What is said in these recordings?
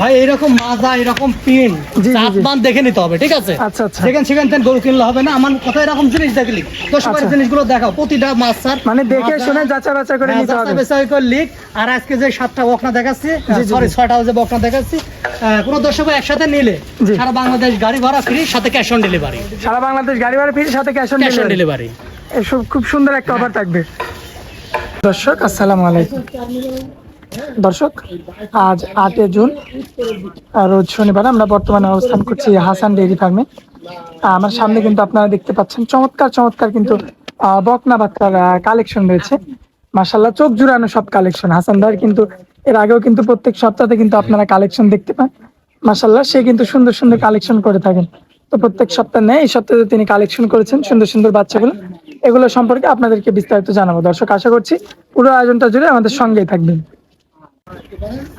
ভাই এরকম মাজা এরকম পিন জি। দেখে নিতে হবে ঠিক আছে? আচ্ছা, আচ্ছা। সেখান সেখান থেকে গরু কিনলে হবে না। আমার কথা এরকম জিনিস দেখলি আচ্ছা। জিনিসগুলো দেখাও। প্রতিটা মাছ স্যার মানে দেখে শুনে যাচা বাচা করে হ্যাঁ, নিতে হবে। লিক আর আজকে যে সাতটা বকনা দেখাচ্ছি সরি ছয়টা যে বকনা দেখাচ্ছি কোনো দর্শক একসাথে নিলে। সারা বাংলাদেশ গাড়ি ভাড়া ফ্রি সাথে ক্যাশ অন ডেলিভারি সারা বাংলাদেশ গাড়ি ভাড়া ফিরে সাথে ক্যাশ অন ডেলিভারি ডেলিভারি এসব খুব সুন্দর একটা অফার থাকবে। দর্শক আসসালামু আলাইকুম। দর্শক, আজ আটই জুন রোজ শনিবার আমরা বর্তমানে অবস্থান করছি হাসান ডেইরি ফার্মে। আমার সামনে কিন্তু আপনারা দেখতে পাচ্ছেন, চমৎকার চমৎকার কিন্তু বকনা বাচ্চার কালেকশন রয়েছে। মাসাল্লাহ চোখ জুড়ানো সব কালেকশন হাসান ভাইয়ের কিন্তু, এর আগেও কিন্তু প্রত্যেক সপ্তাহে কিন্তু আপনারা কালেকশন দেখতে পান। মাসাল্লাহ সে কিন্তু সুন্দর সুন্দর কালেকশন করে থাকেন। তো প্রত্যেক সপ্তাহে নেই, এই সপ্তাহে তিনি কালেকশন করেছেন, সুন্দর সুন্দর বাচ্চাগুলো। এগুলো সম্পর্কে আপনাদেরকে বিস্তারিত জানাব। দর্শক, আশা করছি পুরো আয়োজনটা জুড়ে আমাদের সঙ্গেই থাকবেন।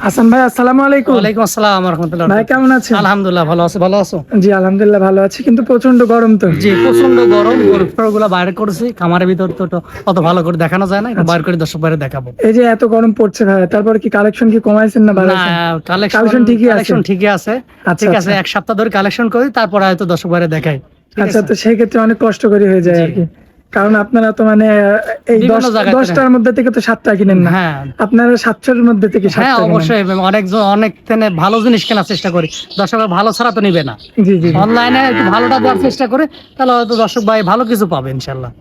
হাসান ভাই আসসালামু আলাইকুম। ওয়ালাইকুম আসসালাম রহমতুল্লাহ। ভাই কেমন আছেন? আলহামদুলিল্লাহ ভালো আছে ভালো আছো? জি আলহামদুলিল্লাহ ভালো আছি কিন্তু প্রচণ্ড গরম তো। জি প্রচণ্ড গরম গরুগুলো বাইরে করেছি খামারের ভিতর তো অত ভালো করে দেখানো যায় না একটু বাইরে করে দর্শক বাইরে দেখাবো। এই যে এত গরম পড়ছে ভাই তারপর কি কালেকশন কি কমাইছেন না বাড়াইছেন? কালেকশন ঠিকই আছে? কালেকশন ঠিকই আছে। আচ্ছা, ঠিক আছে আচ্ছা। এক সপ্তাহ ধরে কালেকশন করি তারপর হয়তো দর্শক বাইরে দেখাই। আচ্ছা তো সেই ক্ষেত্রে অনেক কষ্ট করে হয়ে যায়। আর কি। কারণ আপনারা তো মানে এই দশটার মধ্যে থেকে তো সাতটা কিনেন না। হ্যাঁ। আপনারা সাতশোর মধ্যে থেকে হ্যাঁ অবশ্যই। অনেক অনেক ভালো জিনিস কেনার চেষ্টা করি। দর্শক ভালো ছাড়া তো নিবে না। জি জি জি। অনলাইনে একটু ভালোটা দেওয়ার চেষ্টা করে তাহলে হয়তো দর্শক ভাই ভালো কিছু পাবে ইনশাল্লাহ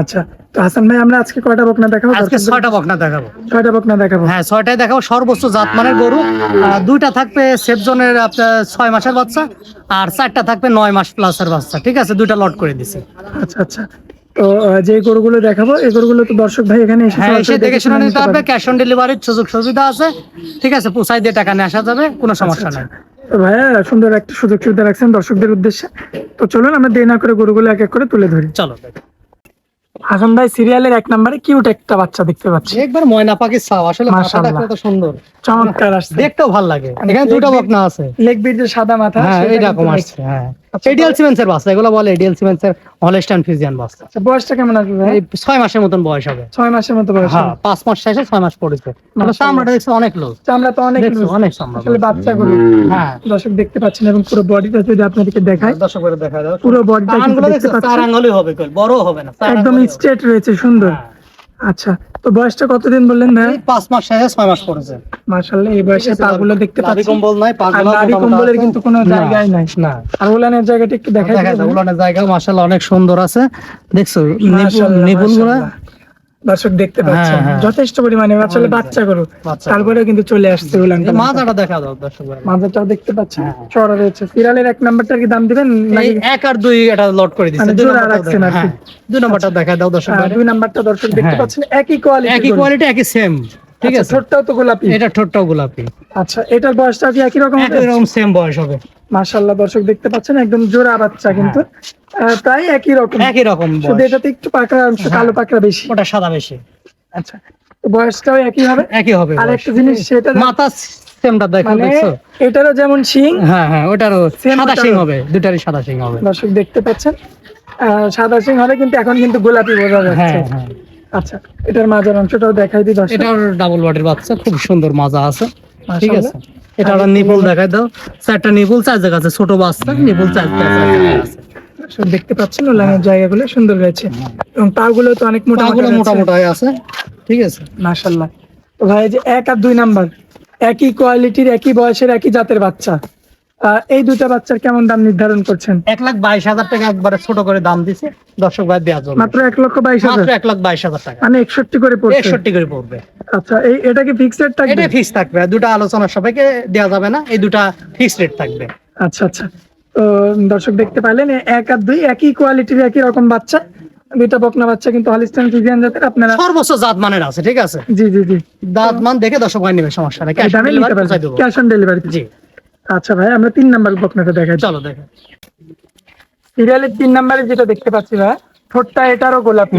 আচ্ছা। তো হাসান ভাই আমরা আজকে কয়টা বকনা দেখাবো? আজকে ছয়টা বকনা দেখাবো। ছয়টা বকনা দেখাবো। হ্যাঁ ছয়টায় দেখাবো। সর্বোচ্চ জাতমানের গরু। দুইটা থাকবে সেফজনের আপনার ছয় মাসের বাচ্চা আর চারটা থাকবে নয় মাস প্লাসের বাচ্চা। ঠিক আছে দুইটা লট করে দিছি। আচ্ছা আচ্ছা। তো যে গরুগুলো দেখাবো এই গরুগুলো তো দর্শক ভাই এখানে এসে হ্যাঁ এসে দেখে শুনে নিতে পারবে। পারবে। ক্যাশ অন ডেলিভারির সুযোগ সুবিধা আছে। ঠিক আছে পোসাই দিয়ে টাকা নিয়ে আসা যাবে কোনো সমস্যা নাই। ভাইয়া সুন্দর একটা সুযোগ সুবিধা রাখছেন দর্শকদের উদ্দেশ্যে। তো চলুন আমরা দেরি না করে গরুগুলো এক এক করে তুলে ধরি। চলো হাসান ভাই সিরিয়ালের এক নম্বরে কিউট একটা বাচ্চা দেখতে পাচ্ছি। একবার ময়না পাখির ছাও আসলে মাথাটা। কত সুন্দর। চমৎকার আসছে। দেখতেও ভালো লাগে। এখানে দুটো বকনা আছে। লেগ বিট যে সাদা মাথা হ্যাঁ এইরকম আসছে হ্যাঁ। আচ্ছা, এডিএল সিমেন্সের বাচ্চা এগুলো বলে এডিএল সিমেন্সের হলস্টাইন ফিজিয়ান বাচ্চা বয়সটা কেমন আসবে ভাই? ছয় মাসের মতন বয়স হবে। ছয় মাসের মতো বয়স হ্যাঁ পাঁচ মাস শেষে ছয় মাস পড়েছে। তবে চামড়াটা দেখছ অনেক লোক আমরা তো অনেক দেখছ অনেক চামড়া আসলে বাচ্চা গরু। হ্যাঁ। দর্শক দেখতে পাচ্ছেন এবং পুরো বডিটা যদি আপনাদেরকে দেখাই দর্শক করে দেখা দাও পুরো বডিটা কানগুলো দেখতে দেখছ চার পাচ্ছেন। আঙ্গুলই হবে বড় হবে না একদম স্ট্রেট রয়েছে সুন্দর। হ্যাঁ। আচ্ছা তো বয়সটা কতদিন বললেন ভাই পাঁচ মাস শেষে ছয় মাস পড়েছে। মাশাআল্লাহ এই বয়সে পাগুলো দেখতে পাচ্ছি। কম্বল নাই আর পাগুলো নারী কম্বলের কিন্তু কোনো জায়গায় নাই। না। আর উলানের জায়গাটা একটু দেখাই দেখা যায় উলানের জায়গা মাশাআল্লাহ অনেক সুন্দর আছে। দেখছ। দর্শক দেখতে পাচ্ছেন। হ্যাঁ, হ্যাঁ। যথেষ্ট পরিমাণে আসলে বাচ্চা গরু। বাচ্চা তারপরে কিন্তু চলে আসছে উলান মাথাটা দেখা দাও দর্শক মাথাটা দেখতে পাচ্ছেন? হ্যাঁ। চড়া রয়েছে। এক নাম্বারটার কি দাম দিবেন নাকি? এক আর দুই এটা লট করে দিচ্ছে। মানে দুই নাম্বার রাখছেন আর। হ্যাঁ, দুই নাম্বারটা দেখা দাও দর্শক। দুই নাম্বারটা দর্শক দেখতে হ্যাঁ। পাচ্ছেন। একই কোয়ালিটি একই কোয়ালিটি একই সেম ঠিক আছে। ঠোঁটটাও তো গোলাপি। এটা ঠোঁটটাও গোলাপি। আচ্ছা এটার বয়সটা কি একই রকম হবে? সেম বয়স হবে। মাশাআল্লাহ দর্শক দেখতে পাচ্ছেন একদম জোড়া বাচ্চা কিন্তু আহ, প্রায় একই রকম। একই রকম শুধু এটাতে একটু পাকড়া অংশ কালো পাকড়া বেশি। ওটা সাদা বেশি। আচ্ছা বয়সটাও একই হবে? একই হবে আর একটা জিনিস সেটা মাথা সেমটা দেখো মানে দেখছ? এটারও যেমন শিং। হ্যাঁ হ্যাঁ ওটারও সাদা। সিং হবে দুটারই সাদা সিং হবে। দর্শক দেখতে পাচ্ছেন সাদা শিং হবে কিন্তু এখন কিন্তু গোলাপি বোঝা যাচ্ছে। হ্যাঁ হ্যাঁ। আচ্ছা এটার মাঝের অংশটাও দেখাই দিই দর্শক। এটার ডাবল বডির বাচ্চা খুব সুন্দর মাজা আছে। ঠিক আছে? এটা আবার নিপুল দেখায় দাও। চারটা নিপুল চার জায়গা আছে ছোট বাচ্চা নিপুল চার জায়গা আছে। দেখতে পাচ্ছেন ওলানের জায়গাগুলো সুন্দর রয়েছে এবং পা গুলো তো অনেক মোটা মোটা মোটা মোটা আছে। ঠিক আছে? মাশাল্লাহ তো ভাই যে এক আর দুই নাম্বার একই কোয়ালিটির একই বয়সের একই জাতের বাচ্চা। এই দুইটা বাচ্চার কেমন দাম নির্ধারণ করছেন? এক লাখ বাইশ হাজার টাকা একবারে ছোট করে দাম দিছে। দর্শক ভাই দেওয়া যাবে মাত্র এক লক্ষ বাইশ হাজার? এক লাখ বাইশ হাজার টাকা। মানে একষট্টি করে পড়বে একষট্টি করে পড়বে। আচ্ছা এই এটা কি ফিক্সড থাকবে? এটা ফিক্স থাকবে। দুটা আলোচনা সবাইকে দেওয়া যাবে না। এই দুটা ফিক্স রেট থাকবে। আচ্ছা আচ্ছা। তো দর্শক দেখতে পাইলেন এক আর দুই একই কোয়ালিটির একই রকম বাচ্চা। দুইটা বকনা বাচ্চা কিন্তু হলিস্টান ফিজিয়ান জাতের আপনারা সর্বোচ্চ জাত মানের আছে ঠিক আছে? জি জি জি। দাঁত মান দেখে দর্শক ভাই নেবে সমস্যা নেই। ক্যাশ পারবেন। দেবো। ক্যাশ অন ডেলিভারি জি। আচ্ছা ভাই, আমরা তিন নাম্বার বকনাটা দেখাই চলো দেখাই। সিরিয়ালের তিন নাম্বারে যেটা দেখতে পাচ্ছি ভাই ঠোঁটটা এটারও গোলাপি।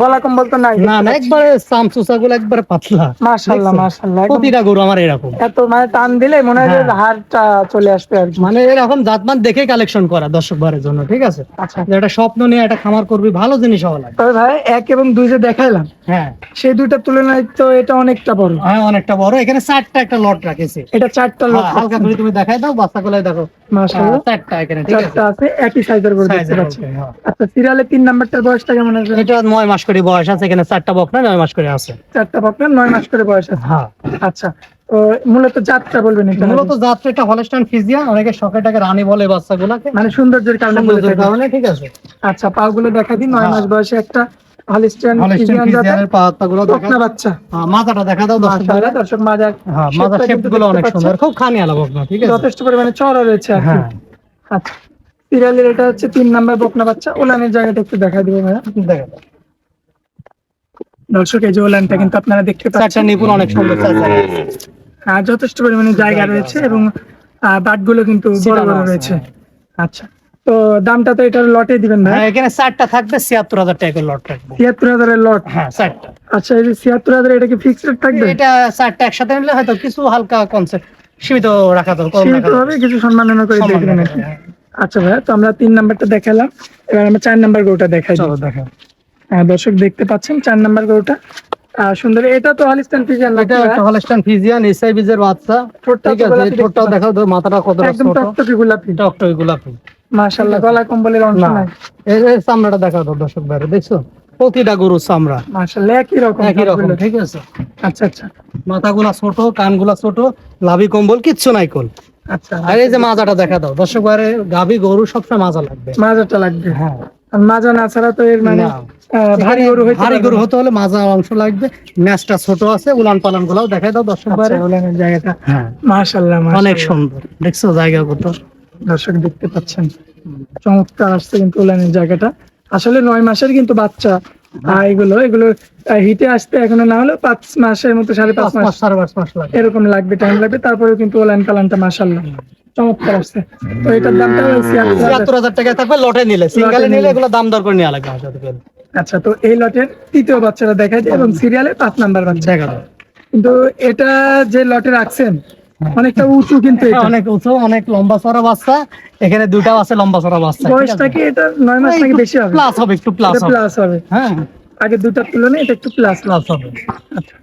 গলা কম্বল তো নাই। না না একবারে সামসুসা গুলো একবারে পাতলা? মাশাল্লাহ একদম। প্রতিটা গরু আমার এরকম। এত মানে টান দিলে মনে হয় হ্যাঁ। হাড়টা চলে আসবে আর মানে এরকম জাতমান দেখে কালেকশন করা দর্শক বারের জন্য ঠিক আছে? আচ্ছা। যে একটা স্বপ্ন নিয়ে একটা খামার করবি ভালো জিনিস হওয়া লাগে। তবে ভাই এক এবং দুই যে দেখাইলাম হ্যাঁ। সেই দুইটার তুলনায় তো এটা অনেকটা বড়। হ্যাঁ অনেকটা বড়। এখানে চারটা একটা লট রাখেছি। এটা চারটা লোক হ্যাঁ, হালকা করে তুমি দেখাই দাও বাচ্চা গুলাই দেখো। মাশাআল্লাহ চারটা এখানে চারটা আছে। একই সাইজের করে দেখতে পাচ্ছি। হ্যাঁ। আচ্ছা সিরিয়ালে তিন নাম্বারটার বয়সটা কেমন আছে? এটা নয় মাস করে বয়স আছে এখানে চারটা বকনা নয় মাস করে আছে। চারটা বকনা নয় মাস করে বয়স আছে। হ্যাঁ। আচ্ছা তো মূলত জাতটা বলবেন এটা। মূলত যাত্রা হলস্টাইন ফিজিয়ান অনেকে শখেটাকে রানী বলে বাচ্চাগুলাকে। মানে সৌন্দর্যের কারণে ঠিক আছে। আচ্ছা পাগুলো দেখা দিন নয় হ্যাঁ। মাস বয়সে একটা জাতের দেখা বাচ্চা। হ্যাঁ, মাথাটা দেখা দাও দর্শক মাশাআল্লাহ দর্শক মাজার হ্যাঁ মাথার শেপ অনেক সুন্দর খুব খানি আলা বকনা ঠিক আছে? যথেষ্ট পরিমাণে চড়া রয়েছে হ্যাঁ। আচ্ছা সিরিয়ালের এটা হচ্ছে তিন নাম্বার বকনা বাচ্চা ওলানের জায়গাটা একটু দেখা দিব ভাইয়া। দেখা দাও দর্শক এই যে ওলানটা কিন্তু আপনারা দেখতে চারটা পাচ্ছেন। নিপুণ অনেক সুন্দর হ্যাঁ, যথেষ্ট পরিমাণে জায়গা রয়েছে এবং বাটগুলো কিন্তু বড় বড় রয়েছে। হ্যাঁ। আচ্ছা। তো দামটা তো এটার লটে দিবেন ভাই। হ্যাঁ এখানে চারটা থাকবে ছিয়াত্তর হাজার টাকা লট রাখব। ছিয়াত্তর হাজারের লট? হ্যাঁ চারটা। আচ্ছা এই যে ছিয়াত্তর হাজার এটা কি ফিক্সড থাকবে? এটা চারটা একসাথে নিলে হয়তো কিছু হালকা কনসেপ্ট সীমিত রাখা সীমিত ভাবে কিছু সম্মাননা করে দিয়ে দিবেন আচ্ছা ভাই তো আমরা তিন নাম্বারটা দেখালাম। এবার আমরা চার নাম্বার গরুটা দেখাই চলো দেখো হ্যাঁ, দর্শক দেখতে পাচ্ছেন চার নাম্বার গরুটা। সুন্দর এটা তো হলিস্টান ফিজিয়ান এটা একটা হলস্টাইন ফিজিয়ান এসআই বিজের বাচ্চা। ঠোঁটটা দেখাও মাথাটা কতটা একদম টকটকে গোলাপি। টকটক গোলাপি। মাশাআল্লাহ গলা কম্বলের অংশ নাই। এর এর চামড়াটা দেখাও তো দর্শক বাইরে দেখছ? প্রতিটা গরুর চামড়া। মাশাআল্লাহ একই রকম একই রকম। ঠিক আছে? আচ্ছা আচ্ছা। মাথাগুলা ছোট কানগুলা ছোট লাভি কম্বল কিচ্ছু নাই কোল। আচ্ছা আর এই যে মাজাটা দেখা দাও। দর্শক বাইরে গাভি গরু সবসময় মাজা লাগবে। মাজাটা লাগবে। হ্যাঁ। মাজা না ছাড়া তো এর মানে। ভারী গরু হইতে ভারী গরু হতে হলে মাজা অংশ লাগবে। ম্যাচটা ছোট আছে উলান পালান গুলাও দেখাই দাও দর্শক আচ্ছা, বাইরে ওলানের জায়গাটা। হ্যাঁ। মাশাআল্লাহ। অনেক সুন্দর। দেখছ জায়গা কত? দর্শক দেখতে পাচ্ছেন। চমৎকার আসছে কিন্তু ওলানের জায়গাটা। আসলে নয় মাসের কিন্তু বাচ্চা এগুলো এগুলো হিটে আসতে এখনও না হলেও পাঁচ মাসের মতো সাড়ে পাঁচ মাস সাড়ে পাঁচ মাস লাগে এরকম লাগবে টাইম লাগবে। তারপরেও কিন্তু ওলান কালানটা মাশাল্লাহ চমৎকার আসছে। তো এটার দামটা ছিয়াত্তর হাজার। টাকা থাকবে লটে নিলে। সিঙ্গেলে নিলে। এগুলো দাম দর করে নেওয়া লাগবে। আচ্ছা তো এই লটের তৃতীয় বাচ্চাটা দেখাই যায় এবং সিরিয়ালের পাঁচ নাম্বার বাচ্চা। কিন্তু এটা যে লটে রাখছেন অনেকটা উঁচু কিন্তু অনেক উঁচু অনেক লম্বা চড়া বাচ্চা। এখানে দুইটাও আছে লম্বা চড়া বাচ্চা বয়সটা কি এটা নয় মাস নাকি বেশি হবে? প্লাস হবে একটু প্লাস হবে। প্লাস হবে। হ্যাঁ। আগে দুটার তুলনায় এটা একটু প্লাস প্লাস হবে। আচ্ছা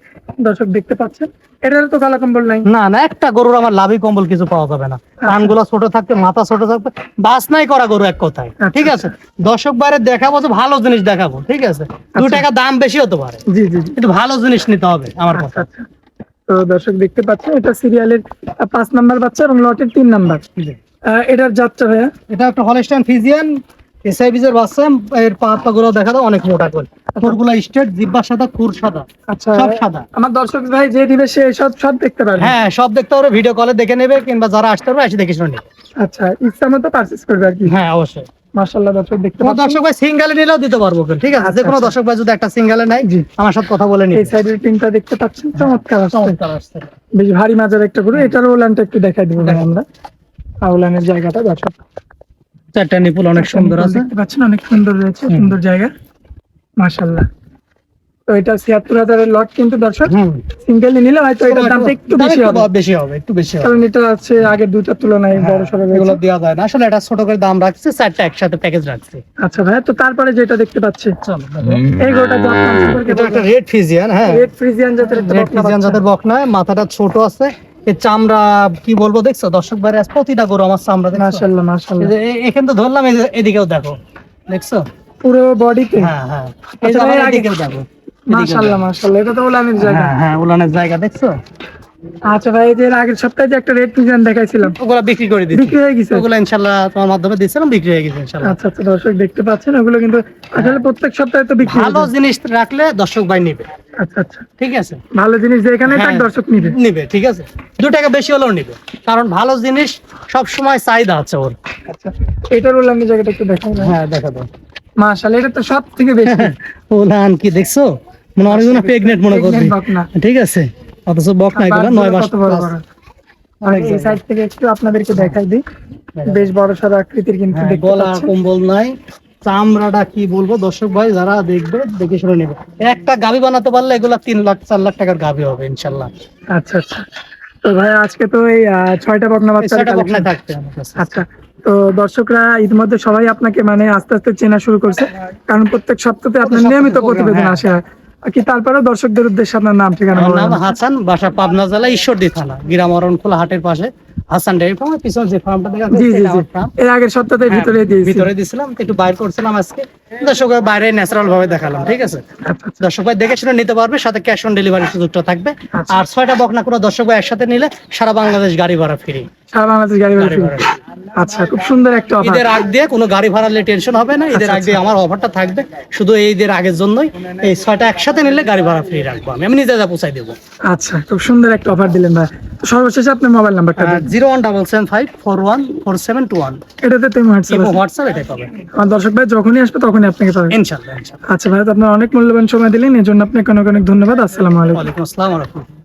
দর্শক দেখতে পাচ্ছেন? এটার তো কালা কম্বল নাই। না না একটা গরুর আমার লাভি কম্বল কিছু পাওয়া যাবে না। কানগুলো ছোট থাকবে মাথা ছোট থাকবে বাস নাই করা গরু এক কথায় আচ্ছা, ঠিক আছে? দর্শক বাইরে দেখাবো তো ভালো জিনিস দেখাবো ঠিক আছে? দু টাকা দাম বেশি হতে পারে জি জি কিন্তু ভালো জিনিস নিতে হবে আমার আচ্ছা কথা। আচ্ছা। তো দর্শক দেখতে পাচ্ছেন এটা সিরিয়ালের পাঁচ নাম্বার বাচ্চা এবং লটের তিন নাম্বার। এটার যাত্রা ভাইয়া? এটা একটা হলস্টাইন ফিজিয়ান এসআই বিজের বাচ্চা এর পা গুলো দেখা দাও অনেক মোটা করে। খুরগুলা স্টেট জিব্বা সাদা খুর সাদা। আচ্ছা। সব সাদা। আমার দর্শক ভাই যে দিবে সে সব সব দেখতে পারবে। হ্যাঁ সব দেখতে পারবে ভিডিও কলে দেখে নেবে কিংবা যারা আসতে পারবে এসে দেখে শুনে আচ্ছা ইচ্ছা মতো পারচেস করবে আর কি। হ্যাঁ অবশ্যই। মাশাআল্লাহ দর্শক দেখতে পাচ্ছেন? দর্শক ভাই সিঙ্গেলে নিলেও দিতে পারব ঠিক আছে যে কোনো দর্শক ভাই যদি একটা সিঙ্গেলে নাই জি। আমার সাথে কথা বলে এই নিবে সাইডের পিনটা দেখতে পাচ্ছেন? চমৎকার আসছে। চমৎকার আসছে। বেশ ভারী মাজার একটা গরু। এটার ওলানটা একটু দেখাই দিব আমরা। আউলানের জায়গাটা দর্শক। চারটা নিপুল অনেক সুন্দর আছে। দেখতে পাচ্ছেন? অনেক সুন্দর রয়েছে সুন্দর জায়গা। মাশাআল্লাহ। তো এটা ছিয়াত্তর হাজারের লট কিন্তু দর্শক সিঙ্গেলি নিলে হয়তো এটার দামটা একটু বেশি হবে। বেশি হবে একটু বেশি হবে। কারণ এটা আছে আগের দুটার তুলনায় বড় সড়ো এগুলো দেওয়া যায় না। আসলে এটা ছোট করে দাম রাখছে চারটা একসাথে প্যাকেজ রাখছে। আচ্ছা ভাই তো তারপরে যেটা দেখতে পাচ্ছি এই এটা একটা রেড ফিজিয়ান হ্যাঁ। রেড ফ্রিজিয়ান জাতের রেড। যাদের বকনা মাথাটা ছোট আছে। চামড়া কি বলব দেখছ? দর্শক বাইরে প্রতিটা গরু আমার চামড়া দেখছ? মাশাআল্লাহ মাশাআল্লাহ। এই এখানে তো ধরলাম এই এদিকেও দেখো। দেখছ? পুরো বডিতে হ্যাঁ হ্যাঁ। এই আচ্ছা ভাই, আগে- এদিকেও দেখো। মাশাআল্লাহ মাশাআল্লাহ এটা তো ওলানের জায়গা। হ্যাঁ হ্যাঁ উলানের জায়গা দেখছ? আচ্ছা ভাই এর আগের সপ্তাহে যে একটা রেড ফ্রিজিয়ান দেখাইছিলাম। ওগুলা বিক্রি করে দিচ্ছি বিক্রি হয়ে গেছে? ওগুলো ইনশাল্লাহ তোমার মাধ্যমে দিচ্ছিলাম বিক্রি হয়ে গেছে ইনশাল্লাহ আচ্ছা আচ্ছা দর্শক দেখতে পাচ্ছেন ওগুলো কিন্তু আসলে প্রত্যেক সপ্তাহে তো বিক্রি ভালো জিনিস রাখলে দর্শক ভাই নিবে। আচ্ছা আচ্ছা। ঠিক আছে? ভালো জিনিস যেখানে হ্যাঁ। তার দর্শক নিবে। নিবে ঠিক আছে? দু টাকা বেশি হলেও নিবে। কারণ ভালো জিনিস সব সময় চাহিদা আছে ওর। আচ্ছা এটার উল্লাঙ্গের জায়গাটা একটু দেখাই না হ্যাঁ দেখা দাও। মাশাআল্লাহ এটা তো সব থেকে বেশি। উলান কি দেখছ? মানে অনেকজন প্রেগনেন্ট মনে করবে। ঠিক আছে অথচ বক না এগুলো নয় মাস এই সাইড থেকে একটু আপনাদেরকে দেখাই দিই। বেশ বড় সড়ো আকৃতির কিন্তু হ্যাঁ, গলা কম্বল নাই। চামড়াটা কি বলব? দর্শক ভাই যারা দেখবে দেখে শুনে নেবে। একটা গাবি বানাতে পারলে এগুলা তিন লাখ চার লাখ টাকার গাবি হবে ইনশাল্লাহ। আচ্ছা আচ্ছা। তো ভাই আজকে তো এই ছয়টা বকনা থাকবে আচ্ছা তো দর্শকরা ইতিমধ্যে সবাই আপনাকে মানে আস্তে আস্তে চেনা শুরু করছে। কারণ প্রত্যেক সপ্তাহে আপনার নিয়মিত প্রতিবেদন হ্যাঁ। আসে আর কি তারপরেও দর্শকদের উদ্দেশ্যে আপনার নাম ঠিকানা নাম হাসান বাসা পাবনা জেলা ঈশ্বরদী থানা গ্রাম অরণখোলা হাটের পাশে। হাসান ডেয়ারি ফার্ম পিছনে যে ফার্মটা দেখা জি জি। এর আগের সপ্তাহে ভিতরে হ্যাঁ, দিয়েছি। ভিতরে দিছিলাম একটু বাইর করছিলাম আজকে। দর্শকের বাইরে ন্যাচারাল ভাবে দেখালাম ঠিক আছে? আচ্ছা আচ্ছা। দর্শক ভাই দেখে শুনে নিতে পারবে সাথে ক্যাশ অন ডেলিভারি সুযোগটা থাকবে। আচ্ছা। আর ছয়টা বকনা কোনো দর্শক ভাই একসাথে নিলে সারা বাংলাদেশ গাড়ি ভাড়া ফ্রি সারা বাংলাদেশ গাড়ি ভাড়া। ভাড়া আচ্ছা খুব সুন্দর একটা অফার ঈদের আগ দিয়ে কোনো গাড়ি ভাড়ালে টেনশন হবে না ঈদের আগ দিয়ে আমার অফারটা থাকবে। শুধু এই ঈদের আগের জন্যই এই ছয়টা একসাথে নিলে গাড়ি ভাড়া ফ্রি রাখব আমি। আমি নিজে যা পৌঁছাই দেবো। আচ্ছা খুব সুন্দর একটা অফার দিলেন ভাই। সর্বশেষে আপনার মোবাইল নাম্বারটা zero one double seven five four one four seven two one এটাতে তুমি হোয়াটসঅ্যাপ হোয়াটসঅ্যাপ এটাই পাবে আমার দর্শক ভাই যখনই আসবে তখনই আপনাকে পাবেন। ইনশাল্লাহ ইনশাল্লাহ। আচ্ছা ভাই তো আপনার অনেক মূল্যবান সময় দিলেন এর জন্য আপনাকে অনেক অনেক ধন্যবাদ। আসসালামু আলাইকুম। আসসালাম রহমতুল্লাহ।